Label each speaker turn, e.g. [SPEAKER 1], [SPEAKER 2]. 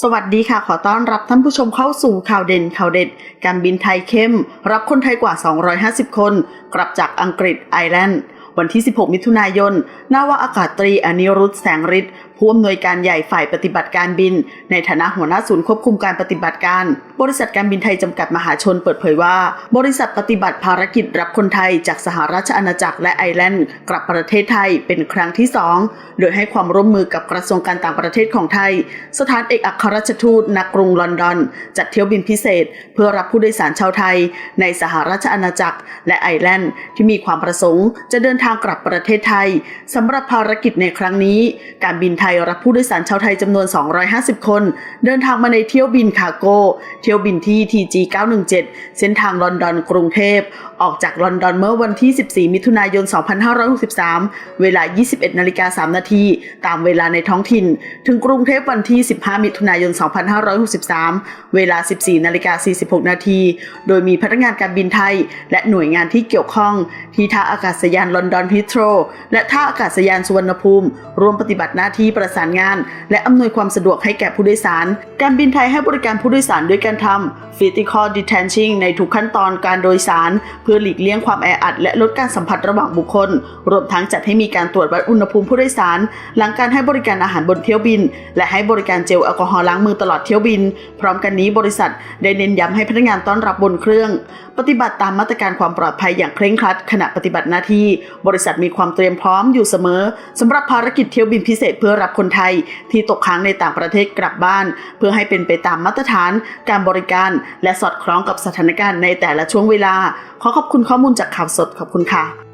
[SPEAKER 1] สวัสดีค่ะ ขอต้อนรับท่านผู้ชมเข้าสู่ข่าวเด่นข่าวเด็ด การบินไทยเข้ม รับคนไทยกว่า 250 คน กลับจากอังกฤษไอร์แลนด์ วันที่ 16 มิถุนายนนาวาอากาศตรีอนิรุธแสงฤทธิ์ผู้อำนวยการใหญ่ฝ่ายปฏิบัติการบิน ในฐานะหัวหน้าศูนย์ควบคุมการปฏิบัติการ บริษัทการบินไทยจำกัดมหาชนเปิดเผยว่า บริษัทปฏิบัติภารกิจรับคนไทยจากสหราชอาณาจักรและไอร์แลนด์กลับประเทศไทยเป็นครั้งที่ 2 โดยให้ความร่วมมือกับกระทรวงการต่างประเทศของไทย สถานเอกอัครราชทูตณกรุงลอนดอน จัดเที่ยวบินพิเศษ เพื่อรับผู้โดยสารชาวไทย ในสหราชอาณาจักรและไอร์แลนด์ที่มีความประสงค์จะเดินทางกลับประเทศไทยสำหรับภารกิจในครั้งนี้ การบินไทยรับผู้โดยสารชาวไทยจำนวน 250 คน เดินทางมาในเที่ยวบินคาโกเที่ยวบินที่ TG 917 เส้นทางลอนดอนกรุงเทพ ออกจากลอนดอนเมื่อวันที่ 14 มิถุนายน 2563 เวลา 21 นาฬิกา 3 นาที ตามเวลาในท้องถิ่น ถึงกรุงเทพวันที่ 15 มิถุนายน 2563 เวลา 14 นาฬิกา 46 นาที โดยมีพนักงานการบินไทย และหน่วยงานที่เกี่ยวข้องที่ท่าอากาศยานลอนดอนฮิตโรและท่าอากาศยานสุวรรณภูมิร่วมปฏิบัติหน้าที่ประสานงาน และอำนวยความสะดวกให้แก่ผู้โดยสาร การบินไทยให้บริการผู้โดยสารด้วยการทำ physical distancing ในทุกขั้นตอนการโดยสาร เพื่อหลีกเลี่ยงความแออัด และลดการสัมผัสระหว่างบุคคล รวมทั้งจัดให้มีการตรวจวัดอุณหภูมิผู้โดยสาร หลังการให้บริการอาหารบนเที่ยวบิน และให้บริการเจลแอลกอฮอล์ล้างมือตลอดเที่ยวบิน พร้อมกันนี้บริษัทได้เน้นย้ำให้พนักงานต้อนรับบนเครื่อง ปฏิบัติตามมาตรการความปลอดภัยอย่างเคร่งครัดขณะปฏิบัติหน้าที่บริษัทมีความเตรียมพร้อมอยู่เสมอสำหรับภารกิจเที่ยวบินพิเศษเพื่อรับคนไทย ที่ตกค้างในต่างประเทศกลับบ้าน เพื่อให้เป็นไปตามมาตรฐาน การบริการ และสอดคล้องกับสถานการณ์ในแต่ละช่วงเวลา ขอขอบคุณข้อมูลจากข่าวสดขอบคุณค่ะ